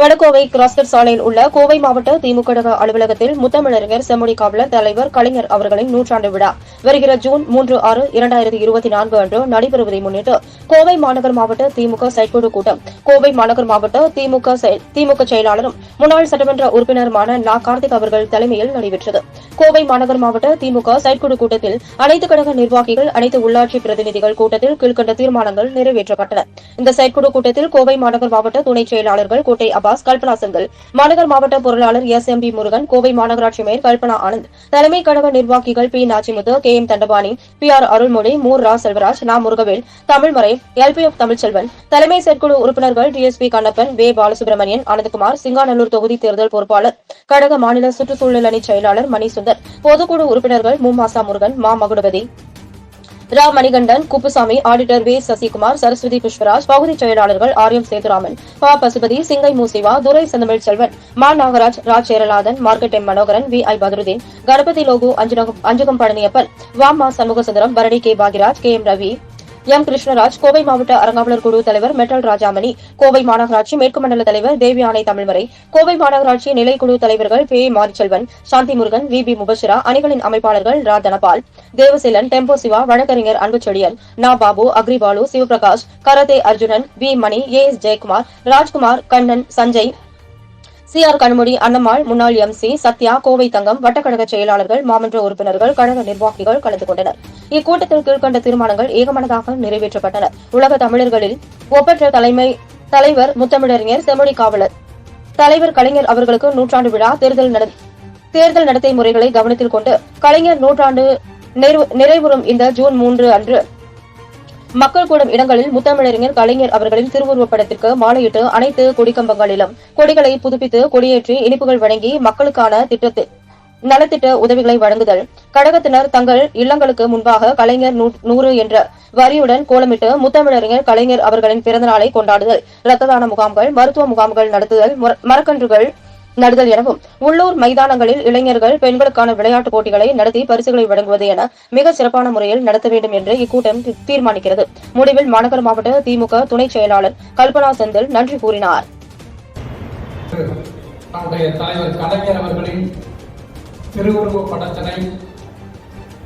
வடகோவை கிராஸ்கர் சாலையில் உள்ள கோவை மாவட்ட திமுக அலுவலகத்தில் முத்தமிழறிஞர் செம்மொழி காவலர் தலைவர் கலைஞர் அவர்களின் நூற்றாண்டு விழா. வருகிற ஜூன் மூன்று ஆறு இரண்டாயிரத்தி இருபத்தி நான்கு அன்று நடைபெறுவதை முன்னிட்டு கோவை மாநகர் மாவட்ட திமுக செயற்குழு கூட்டம். கோவை மாநகர் மாவட்ட திமுக திமுக செயலாளரும் முன்னாள் சட்டமன்ற உறுப்பினருமான நா. கார்த்திக் அவர்கள் தலைமையில் நடைபெற்றது. கோவை மாநகர் மாவட்ட திமுக செயற்குழு கூட்டத்தில் அனைத்து கழக நிர்வாகிகள் அனைத்து உள்ளாட்சி பிரதிநிதிகள் கூட்டத்தில் கீழ்கண்ட தீர்மானங்கள் நிறைவேற்றப்பட்டன. இந்த செயற்குழு கூட்டத்தில் கோவை மாநகர் மாவட்ட துணை செயலாளர்கள் கோட்டை அப்பாஸ் கல்பனா செந்தில் மாநகர் மாவட்ட பொருளாளர் S M P Murugan Kovai மாநகராட்சி மேயர் கல்பனா ஆனந்த் தலைமை கழக நிர்வாகிகள் P Nachimuthu K M Dhandapani P R Arulmozhi Moore ரா செல்வராஜ் நா முருகவேல் தமிழ்மறை எல்பிஎஃப் தமிழ்ச்செல்வன் தலைமை செயற்குழு உறுப்பினர்கள் டிஎஸ்பி கண்ணப்பன் வே பாலசுப்ரமணியன் அனந்தகுமார் சிங்காநல்லூர் தொகுதி தேர்தல் பொறுப்பாளர் கழக மாநில சுற்றுச்சூழல் அணி செயலாளர் மணிசுந்தர் பொதுக்குழு உறுப்பினர்கள் முமாசா முருகன் மா மகுடபதி. ரா மணிகண்டன் குப்புசாமி ஆடிட்டர் வே. சசிகுமார் சரஸ்வதி புஷ்பராஜ் பகுதி செயலாளர்கள் ஆர். எம். சேதுராமன் பா. பசுபதி சிங்கை மூசிவா துரை செந்தமிழ் செல்வன் மா. Nagaraj Raj Cheralathan market M. Manoharan V. I. Badruddin Ganapathi Logu Anjugam Anjugam Palaniappan வா. மா. Shanmugasundaram Bharani K. Bhagyaraj K. M. Ravi M. Krishnaraj Kovai மாவட்ட அறங்காவலர் குழு தலைவர் மெட்டல் ராஜாமணி கோவை மாநகராட்சி மேற்கு மண்டல தலைவர் தேவியானை தமிழ்மறை கோவை மாநகராட்சி நிலைக்குழு தலைவர்கள் பே. மாரிச்செல்வன் சாந்தி முருகன் வி. பி. முபஷிரா அணிகளின் அமைப்பாளர்கள் ரா. தனபால் தேவசீலன் டெம்போ சிவா வழக்கறிஞர் அன்புச்செழியன் நா. பாபு அக்ரிபாலு சிவபிரகாஷ் கரதே Arjunan V. Mani A. S. Jayakumar Rajkumar Kannan Sanjay C. R. கண்முடி Annammal முன்னாள் எம். சி. சத்யா கோவை தங்கம் வட்டக்கழக செயலாளர்கள் மாமன்ற உறுப்பினர்கள் கழக நிர்வாகிகள் கலந்து கொண்டனர். இக்கூட்டத்தில் கீழ்கண்ட தீர்மானங்கள் ஏகமனதாக நிறைவேற்றப்பட்டன. உலக தமிழர்களில் ஒப்பற்ற தலைமை தலைவர் முத்தமிழறிஞர் செம்மொழி காவலர் தலைவர் கலைஞர் அவர்களுக்கு நூற்றாண்டு விழா தேர்தல் தேர்தல் நடத்தை முறைகளை கவனத்தில் கொண்டு கலைஞர் நூற்றாண்டு நிறைவு- நிறைவுறும் இந்த ஜூன் மூன்று அன்று மக்கள் கூடும் இடங்களில் முத்தமிழறிஞர் கலைஞர் அவர்களின் திருவுருவப் படத்திற்கு மாலையிட்டு அனைத்து கொடிக்கம்பங்களிலும் கொடிகளை புதுப்பித்து கொடியேற்றி இனிப்புகள் வழங்கி மக்களுக்கான திட்டத்தில் நலத்திட்ட உதவிகளை வழங்குதல். கழகத்தினர் தங்கள் இல்லங்களுக்கு முன்பாக கலைஞர் நூ- நூறு என்ற வரியுடன் கோலமிட்டு முத்தமிழறிஞர் கலைஞர் அவர்களின் பிறந்தநாளை கொண்டாடுதல். இரத்த தான முகாம்கள் மருத்துவ முகாம்கள் நடத்துதல் மரக்கன்றுகள் நடுதல் எனவும் உள்ளூர் மைதானங்களில் இளைஞர்கள் பெண்களுக்கான விளையாட்டுப் போட்டிகளை நடத்தி பரிசுகளை வழங்குவது என மிக சிறப்பான முறையில் நடத்த வேண்டும் என்று இக்கூட்டம் தீர்மானிக்கிறது. முடிவில் மாநகர் மாவட்ட திமுக துணை செயலாளர் கல்பனா செந்தில் நன்றி கூறினார். திருவுருவப் படத்தினை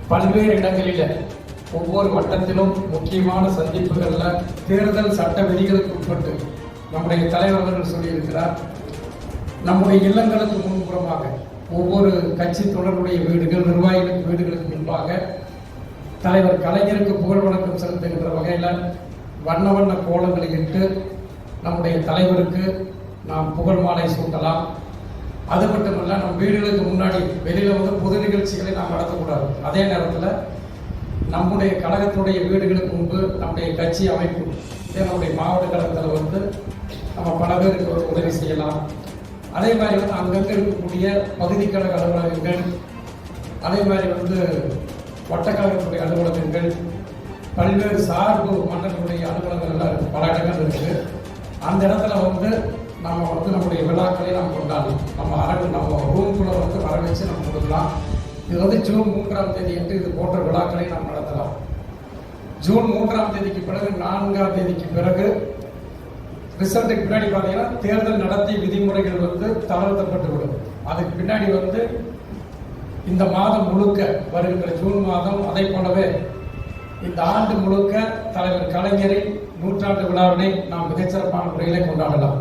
பல்வேறு இடங்களில் ஒவ்வொரு வட்டத்திலும் முக்கியமான சந்திப்புகளில் தேர்தல் சட்ட விதிகளுக்கு உட்பட்டு நம்முடைய தலைவர் அவர்கள் சொல்லியிருக்கிறார். நம்முடைய இல்லங்களுக்கு முன்புறமாக ஒவ்வொரு கட்சி தொடர்புடைய வீடுகள் நிர்வாகிகளுக்கு வீடுகளுக்கு முன்பாக தலைவர் கலைஞருக்கு புகழ் வணக்கம் செலுத்துகின்ற வகையில் வண்ண வண்ண கோலங்களை இட்டு நம்முடைய தலைவருக்கு நாம் புகழ் மாலை சூட்டலாம். அது மட்டுமல்ல நம்ம வீடுகளுக்கு முன்னாடி வெளியில் வந்து பொது நிகழ்ச்சிகளை நாம் நடத்தக்கூடாது. அதே நேரத்தில் நம்முடைய கழகத்துடைய வீடுகளுக்கு முன்பு நம்முடைய கட்சி அமைப்பு நம்முடைய மாவட்ட கழகத்தில் வந்து நம்ம பல பேருக்கு ஒரு உதவி செய்யலாம். அதே மாதிரி வந்து அங்கங்கே இருக்கக்கூடிய பகுதி கழக அலுவலகங்கள் அதே மாதிரி வந்து வட்டக்கழகத்துடைய அலுவலகங்கள் பல்வேறு சார்பு மண்டலங்களுடைய அலுவலகங்கள்லாம் இருக்குது பல இடங்கள் இருக்குது அந்த இடத்துல வந்து நம்ம வந்து நம்முடைய விழாக்களை நாம் கொண்டாடலாம் நம்ம அரங்கு நம்ம ரூம்குள்ளே வந்து வர வச்சு நம்ம கொடுக்கலாம். இது வந்து ஜூன் மூன்றாம் தேதி என்று இது போன்ற விழாக்களை நாம் நடத்தலாம். ஜூன் மூன்றாம் தேதிக்கு பிறகு நான்காம் தேதிக்கு பிறகு ரிசல்ட்டுக்கு பின்னாடி பார்த்தீங்கன்னா தேர்தல் நடத்தி விதிமுறைகள் வந்து தளர்த்தப்பட்டு விடும் அதுக்கு பின்னாடி வந்து இந்த மாதம் முழுக்க வருகின்ற ஜூன் மாதம் அதை போலவே இந்த ஆண்டு முழுக்க தலைவர் கலைஞரின் நூற்றாண்டு விழாவினை நாம் மிகச்சிறப்பான முறையிலே கொண்டாடலாம்.